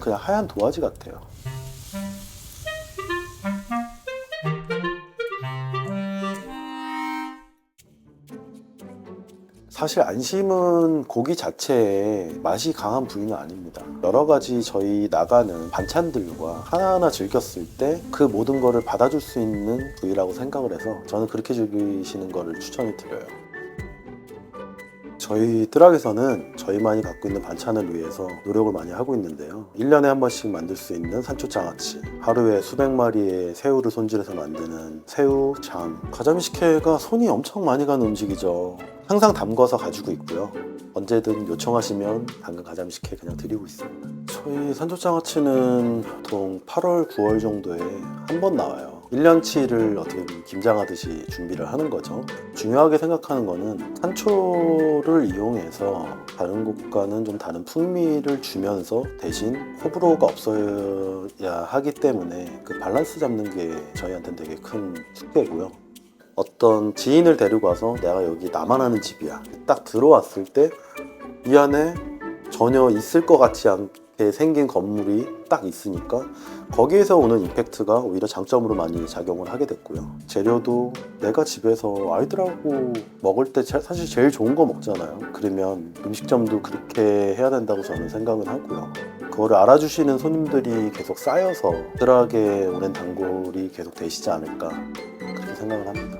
그냥 하얀 도화지 같아요. 사실 안심은 고기 자체에 맛이 강한 부위는 아닙니다. 여러 가지 저희 나가는 반찬들과 하나하나 즐겼을 때 그 모든 거를 받아줄 수 있는 부위라고 생각을 해서 저는 그렇게 즐기시는 거를 추천을 드려요. 저희 뜨락에서는 저희만이 갖고 있는 반찬을 위해서 노력을 많이 하고 있는데요. 1년에 한 번씩 만들 수 있는 산초장아찌, 하루에 수백 마리의 새우를 손질해서 만드는 새우, 장, 가자미식회가 손이 엄청 많이 가는 음식이죠. 항상 담궈서 가지고 있고요. 언제든 요청하시면 당근 가자미식회 그냥 드리고 있습니다. 저희 산초장아찌는 보통 8월, 9월 정도에 한 번 나와요. 1년치를 어떻게 보면 김장하듯이 준비를 하는 거죠. 중요하게 생각하는 거는 산초를 이용해서 다른 곳과는 좀 다른 풍미를 주면서 대신 호불호가 없어야 하기 때문에 그 밸런스 잡는 게 저희한테는 되게 큰 숙제고요. 어떤 지인을 데리고 와서 내가 여기 나만 아는 집이야. 딱 들어왔을 때 이 안에 전혀 있을 것 같지 않 게 생긴 건물이 딱 있으니까 거기에서 오는 임팩트가 오히려 장점으로 많이 작용을 하게 됐고요. 재료도 내가 집에서 아이들하고 먹을 때 제- 사실 제일 좋은 거 먹잖아요. 그러면 음식점도 그렇게 해야 된다고 저는 생각은 하고요. 그거를 알아주시는 손님들이 계속 쌓여서 뜰하게 오랜 단골이 계속 되시지 않을까 그렇게 생각을 합니다.